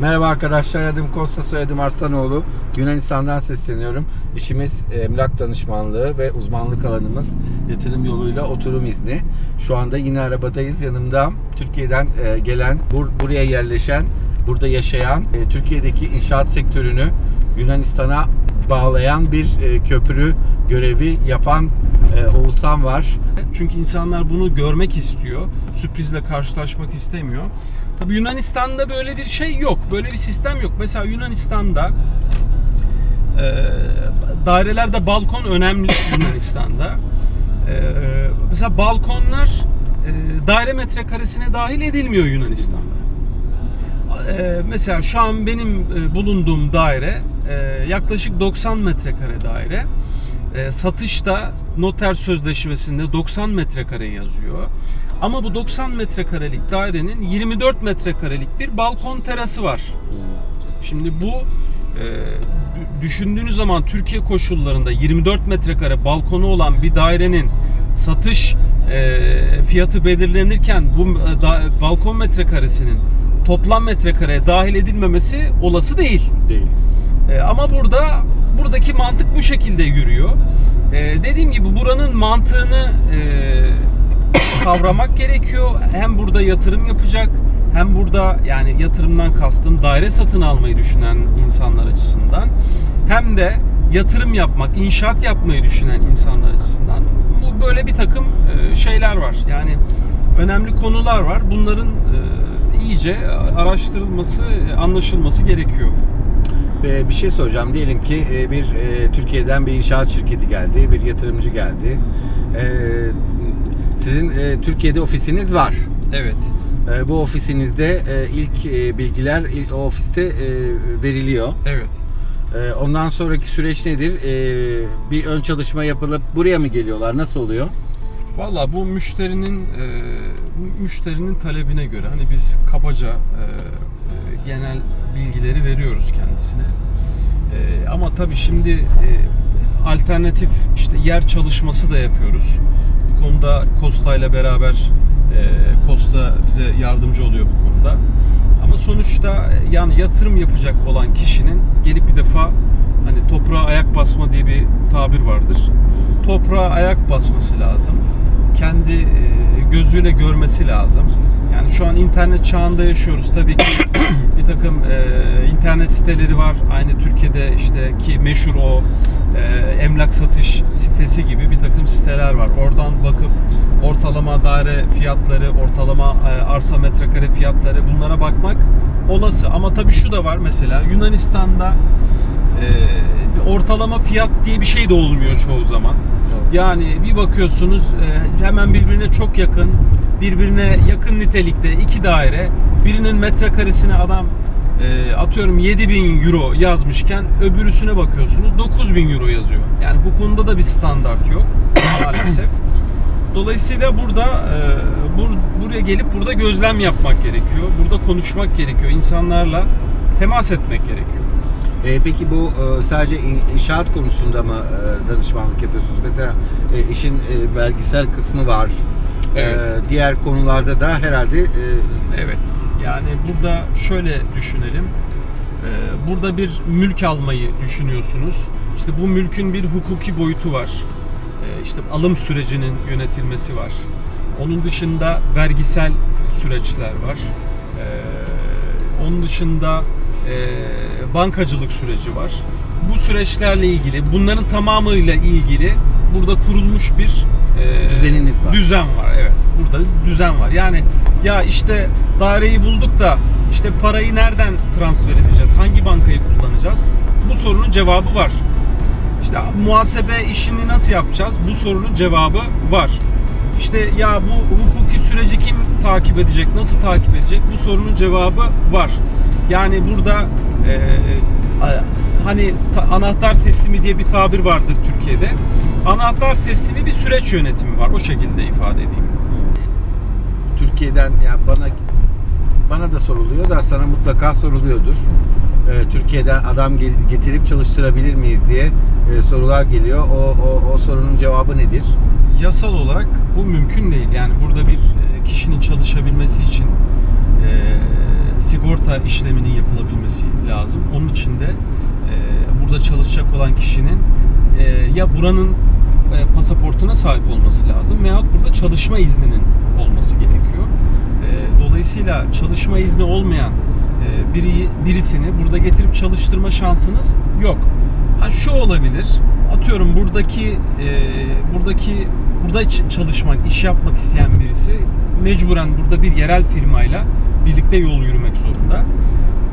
Merhaba arkadaşlar, adım Kosta, soyadım Arslanoğlu. Yunanistan'dan sesleniyorum. İşimiz emlak danışmanlığı ve uzmanlık alanımız yatırım yoluyla oturum izni. Şu anda yine arabadayız. Yanımda Türkiye'den e, gelen, bur- buraya yerleşen, burada yaşayan, e, Türkiye'deki inşaat sektörünü Yunanistan'a bağlayan bir e, köprü görevi yapan e, Oğuzhan var. Çünkü insanlar bunu görmek istiyor. Sürprizle karşılaşmak istemiyor. Tabii Yunanistan'da böyle bir şey yok. Böyle bir sistem yok. Mesela Yunanistan'da e, dairelerde balkon önemli Yunanistan'da. E, mesela balkonlar e, daire metrekaresine dahil edilmiyor Yunanistan'da. E, mesela şu an benim e, bulunduğum daire e, yaklaşık 90 metrekare daire. E, satışta noter sözleşmesinde 90 metrekare yazıyor. Ama bu 90 metrekarelik dairenin 24 metrekarelik bir balkon terası var. Şimdi bu e, dü- düşündüğünüz zaman Türkiye koşullarında 24 metrekare balkonu olan bir dairenin satış e, fiyatı belirlenirken bu e, da- balkon metrekaresinin toplam metrekareye dahil edilmemesi olası değil. Değil. E, ama burada buradaki mantık bu şekilde yürüyor. E, dediğim gibi buranın mantığını e, kavramak gerekiyor. Hem burada yatırım yapacak hem burada yani yatırımdan kastım daire satın almayı düşünen insanlar açısından hem de yatırım yapmak, inşaat yapmayı düşünen insanlar açısından bu böyle bir takım e, şeyler var. Yani önemli konular var. Bunların e, iyice araştırılması, e, anlaşılması gerekiyor. Ee, bir şey soracağım. Diyelim ki e, bir e, Türkiye'den bir inşaat şirketi geldi, bir yatırımcı geldi. Ee, Sizin e, Türkiye'de ofisiniz var. Evet. E, Bu ofisinizde ilk bilgiler il- o ofiste veriliyor. Evet. Ondan sonraki süreç nedir? Bir ön çalışma yapılıp buraya mı geliyorlar? Nasıl oluyor? Valla bu müşterinin müşterinin talebine göre hani biz kabaca genel bilgileri veriyoruz kendisine. E, ama tabii şimdi e, alternatif işte yer çalışması da yapıyoruz. Bu konuda Costa ile beraber e, Costa bize yardımcı oluyor bu konuda. Ama sonuçta e, yani yatırım yapacak olan kişinin gelip bir defa hani toprağa ayak basma diye bir tabir vardır. Toprağa ayak basması lazım. Kendi e, gözüyle görmesi lazım. Yani şu an internet çağında yaşıyoruz. Tabii ki bir takım e, internet siteleri var. Aynı Türkiye'de işte ki meşhur o e, emlak satış sitesi gibi bir takım siteler var. Oradan bakıp ortalama daire fiyatları, ortalama e, arsa metrekare fiyatları bunlara bakmak olası. Ama tabii şu da var mesela Yunanistan'da e, ortalama fiyat diye bir şey de olmuyor çoğu zaman. Yani bir bakıyorsunuz e, hemen birbirine çok yakın, birbirine yakın nitelikte iki daire. Birinin metrekaresine adam e, atıyorum 7000 euro yazmışken öbürüsüne bakıyorsunuz 9000 euro yazıyor. Yani bu konuda da bir standart yok maalesef. Dolayısıyla burada e, bur- buraya gelip burada gözlem yapmak gerekiyor. Burada konuşmak gerekiyor. insanlarla temas etmek gerekiyor. E, peki bu e, sadece in- inşaat konusunda mı e, danışmanlık yapıyorsunuz? Mesela e, işin e, vergisel kısmı var. E, Evet. diğer konularda da herhalde e, Evet. Yani burada şöyle düşünelim. Ee, Burada bir mülk almayı düşünüyorsunuz. İşte bu mülkün bir hukuki boyutu var. Ee, İşte alım sürecinin yönetilmesi var. Onun dışında vergisel süreçler var. Ee, Onun dışında e, bankacılık süreci var. Bu süreçlerle ilgili, bunların tamamıyla ilgili burada kurulmuş bir e, Düzeniniz var. Düzen var evet. Burada düzen var. Yani ya işte daireyi bulduk da işte parayı nereden transfer edeceğiz? Hangi bankayı kullanacağız? Bu sorunun cevabı var. İşte muhasebe işini nasıl yapacağız? Bu sorunun cevabı var. İşte ya bu hukuki süreci kim takip edecek? Nasıl takip edecek? Bu sorunun cevabı var. Yani burada e, hani ta- anahtar teslimi diye bir tabir vardır Türkiye'de. Anahtar teslimi bir süreç yönetimi var. O şekilde ifade edeyim. Türkiye'den ya bana bana da soruluyor da sana mutlaka soruluyordur. E, Türkiye'den adam getirip çalıştırabilir miyiz diye e, sorular geliyor. O, o, o sorunun cevabı nedir? Yasal olarak bu mümkün değil. Yani burada bir e, kişinin çalışabilmesi için e, sigorta işleminin yapılabilmesi lazım. Onun için de e, burada çalışacak olan kişinin e, ya buranın e, pasaportuna sahip olması lazım veyahut burada çalışma izninin olması gerekiyor. Dolayısıyla çalışma izni olmayan biri birisini burada getirip çalıştırma şansınız yok. Ha şu olabilir. Atıyorum buradaki buradaki burada çalışmak, iş yapmak isteyen birisi mecburen burada bir yerel firmayla birlikte yol yürümek zorunda.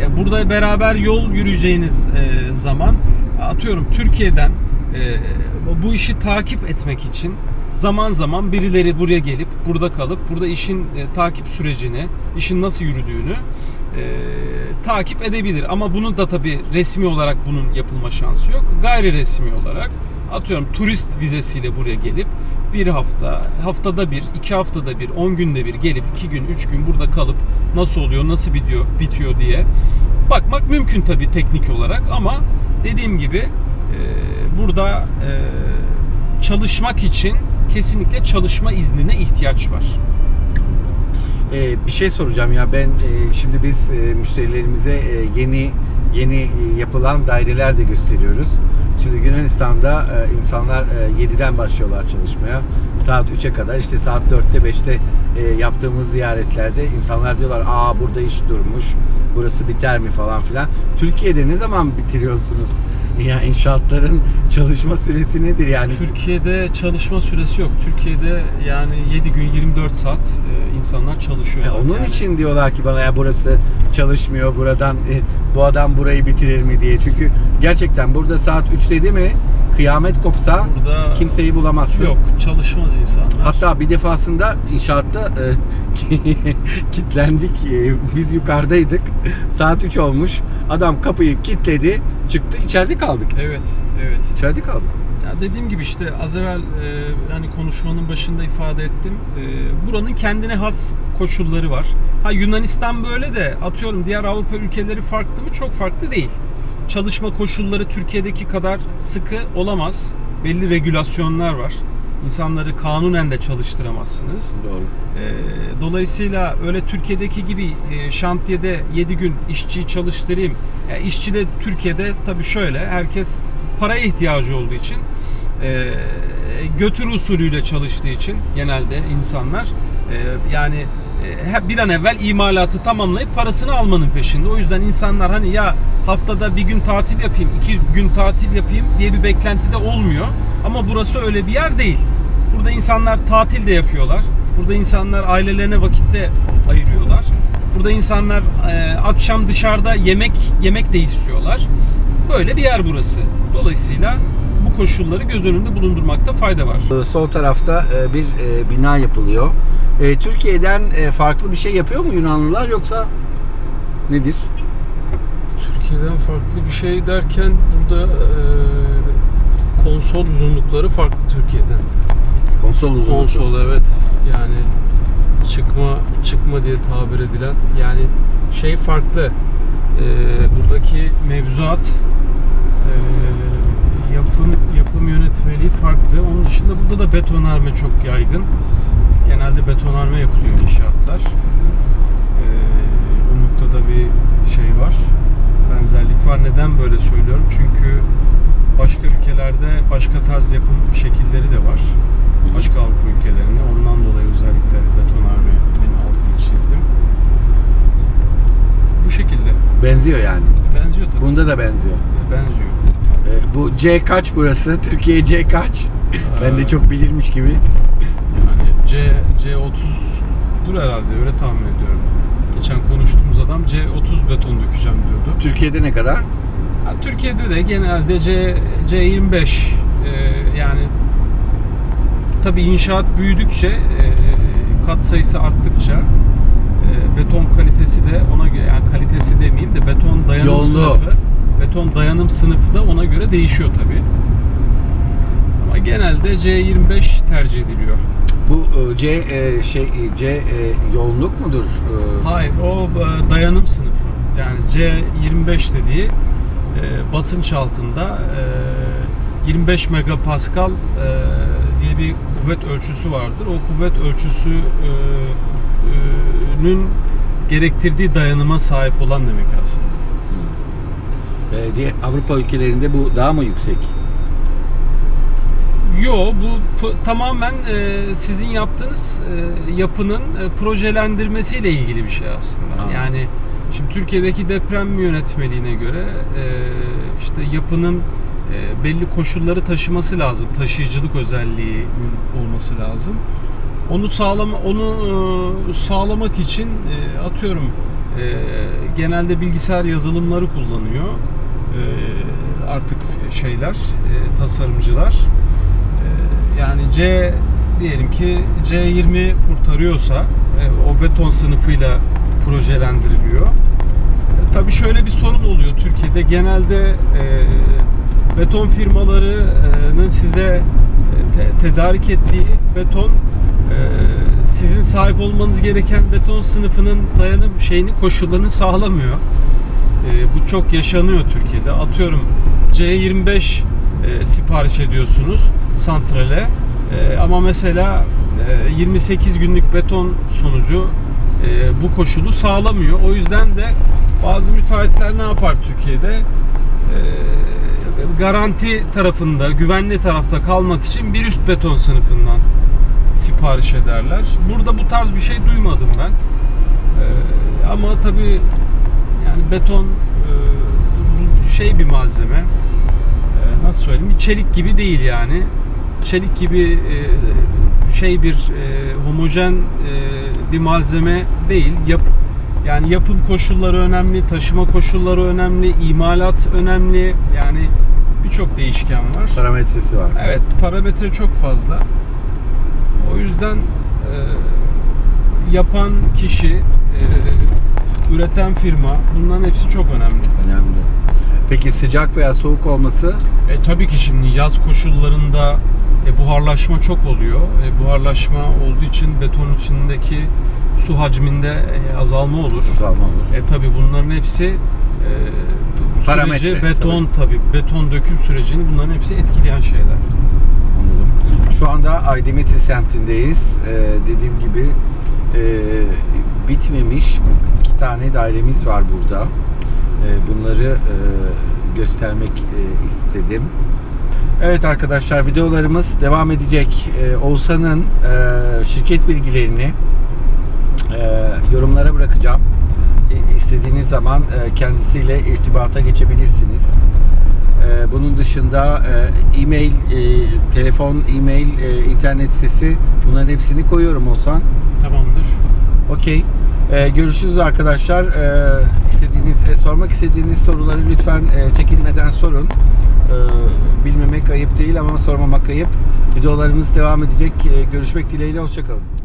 Ya burada beraber yol yürüyeceğiniz e, zaman atıyorum Türkiye'den e, bu işi takip etmek için zaman zaman birileri buraya gelip burada kalıp burada işin e, takip sürecini, işin nasıl yürüdüğünü e, takip edebilir. Ama bunun da tabi resmi olarak bunun yapılma şansı yok. Gayri resmi olarak atıyorum turist vizesiyle buraya gelip bir hafta, haftada bir, iki haftada bir, on günde bir gelip iki gün, üç gün burada kalıp nasıl oluyor, nasıl bitiyor, bitiyor diye bakmak mümkün tabi teknik olarak ama dediğim gibi e, burada e, çalışmak için kesinlikle çalışma iznine ihtiyaç var. Ee, bir şey soracağım ya ben e, şimdi biz e, müşterilerimize e, yeni yeni e, yapılan daireler de gösteriyoruz. Şimdi Yunanistan'da e, insanlar e, 7'den başlıyorlar çalışmaya. Saat 3'e kadar işte saat 4'te 5'te e, yaptığımız ziyaretlerde insanlar diyorlar aa burada iş durmuş. Burası biter mi falan filan. Türkiye'de ne zaman bitiriyorsunuz? Ya inşaatların çalışma süresi nedir yani? Türkiye'de çalışma süresi yok. Türkiye'de yani 7 gün 24 saat e, insanlar çalışıyor. Ya onun Yani için diyorlar ki bana ya burası çalışmıyor buradan e, bu adam burayı bitirir mi diye. Çünkü gerçekten burada saat 3 dedi mi kıyamet kopsa burada kimseyi bulamazsın. yok çalışmaz insanlar. Hatta bir defasında inşaatta e, kilitlendik. E, biz yukarıdaydık. Saat 3 olmuş. Adam kapıyı kilitledi. Çıktı içeride kaldık. Evet, evet. İçeride kaldık. Ya dediğim gibi işte az evvel e, hani konuşmanın başında ifade ettim. E, buranın kendine has koşulları var. Ha Yunanistan böyle de atıyorum diğer Avrupa ülkeleri farklı mı? Çok farklı değil. Çalışma koşulları Türkiye'deki kadar sıkı olamaz. Belli regülasyonlar var. İnsanları kanunen de çalıştıramazsınız. Doğru. Ee, Dolayısıyla öyle Türkiye'deki gibi e, şantiyede 7 gün işçiyi çalıştırayım. Yani işçi de Türkiye'de tabii şöyle herkes paraya ihtiyacı olduğu için e, götür usulüyle çalıştığı için genelde insanlar e, yani e, bir an evvel imalatı tamamlayıp parasını almanın peşinde. O yüzden insanlar hani ya haftada bir gün tatil yapayım, iki gün tatil yapayım diye bir beklentide olmuyor. Ama burası öyle bir yer değil. Burada insanlar tatil de yapıyorlar. Burada insanlar ailelerine vakitte ayırıyorlar. Burada insanlar e, akşam dışarıda yemek yemek de istiyorlar. Böyle bir yer burası. Dolayısıyla bu koşulları göz önünde bulundurmakta fayda var. Ee, Sol tarafta e, bir e, bina yapılıyor. E, Türkiye'den farklı bir şey yapıyor mu Yunanlılar yoksa nedir? Türkiye'den farklı bir şey derken burada e, konsol uzunlukları farklı Türkiye'den. Konsol uzunluğu. Konsol evet. Yani çıkma çıkma diye tabir edilen yani şey farklı. E, buradaki mevzuat e, yapım yapım yönetmeliği farklı. Onun dışında burada da betonarme çok yaygın. Genelde betonarme yapılıyor inşaatlar. E, o noktada bir şey var. Benzerlik var. Neden böyle söylüyorum? Çünkü başka ülkelerde başka tarz yapım şekilleri de var. Başka Avrupa ülkelerinde. Ondan dolayı özellikle betonarmenin altını çizdim. Bu şekilde. Benziyor yani. Benziyor tabii. Bunda da benziyor. Benziyor. E, bu C kaç burası? Türkiye C kaç? Ben de Ee, çok bilirmiş gibi. Yani C C30 dur herhalde öyle tahmin ediyorum. Geçen konuştuğumuz adam C30 beton dökeceğim diyordu. Türkiye'de ne kadar? Türkiye'de de genelde C, C25 e, yani tabii inşaat büyüdükçe e, kat sayısı arttıkça e, beton kalitesi de ona göre yani kalitesi demeyeyim de beton dayanım Yoğunluğu. sınıfı beton dayanım sınıfı da ona göre değişiyor tabii. Ama genelde C25 tercih ediliyor. Bu e, C e, şey e, C e, yoğunluk mudur? E, Hayır o dayanım sınıfı. Yani C25 dediği e, basınç altında e, 25 megapascal e, diye bir kuvvet ölçüsü vardır. O kuvvet ölçüsünün gerektirdiği dayanıma sahip olan demek aslında. E, diğer Avrupa ülkelerinde bu daha mı yüksek? Yo bu tamamen e, sizin yaptığınız e, yapının e, projelendirmesiyle ilgili bir şey aslında. Ha. Yani şimdi Türkiye'deki deprem yönetmeliğine göre e, işte yapının e, belli koşulları taşıması lazım. Taşıyıcılık özelliğinin olması lazım. Onu sağlama onu e, sağlamak için e, atıyorum e, genelde bilgisayar yazılımları kullanıyor. E, artık şeyler, e, tasarımcılar. Yani C diyelim ki C20 kurtarıyorsa e, o beton sınıfıyla projelendiriliyor. E, Tabii şöyle bir sorun oluyor Türkiye'de genelde e, beton firmalarının size e, te- tedarik ettiği beton e, sizin sahip olmanız gereken beton sınıfının dayanım şeyini koşullarını sağlamıyor. E, bu çok yaşanıyor Türkiye'de. Atıyorum C25 e, sipariş ediyorsunuz santrale. E, ama mesela e, 28 günlük beton sonucu e, bu koşulu sağlamıyor. O yüzden de bazı müteahhitler ne yapar Türkiye'de? E, garanti tarafında, güvenli tarafta kalmak için bir üst beton sınıfından sipariş ederler. Burada bu tarz bir şey duymadım ben. E, ama tabii yani beton e, şey bir malzeme. Nasıl söyleyeyim? Bir çelik gibi değil yani. Çelik gibi e, şey bir e, homojen e, bir malzeme değil. Yap yani yapım koşulları önemli, taşıma koşulları önemli, imalat önemli. Yani birçok değişken var. Parametresi var. Evet, parametre çok fazla. O yüzden e, yapan kişi, e, üreten firma bunların hepsi çok önemli. Önemli. Peki sıcak veya soğuk olması E, tabii ki şimdi yaz koşullarında e, buharlaşma çok oluyor. E, buharlaşma olduğu için beton içindeki su hacminde e, azalma olur. azalma olur. E tabii bunların hepsi e, bu Parametre, süreci beton tabii. beton döküm sürecini bunların hepsi etkileyen şeyler. Anladım. Şu anda Aydimitri semtindeyiz. Ee, dediğim gibi e, bitmemiş tane dairemiz var burada. Ee, bunları e, göstermek e, istedim. Evet arkadaşlar videolarımız devam edecek. Ee, Oğuzhan'ın e, şirket bilgilerini yorumlara bırakacağım. İstediğiniz zaman kendisiyle irtibata geçebilirsiniz. Bunun dışında e-mail, telefon, e-mail, internet sitesi bunların hepsini koyuyorum olsan. Tamamdır. Okey. Ee, görüşürüz arkadaşlar. Ee, istediğiniz, e, sormak istediğiniz soruları lütfen e, çekinmeden sorun. Ee, bilmemek ayıp değil ama sormamak ayıp. Videolarımız devam edecek. Ee, görüşmek dileğiyle. Hoşçakalın.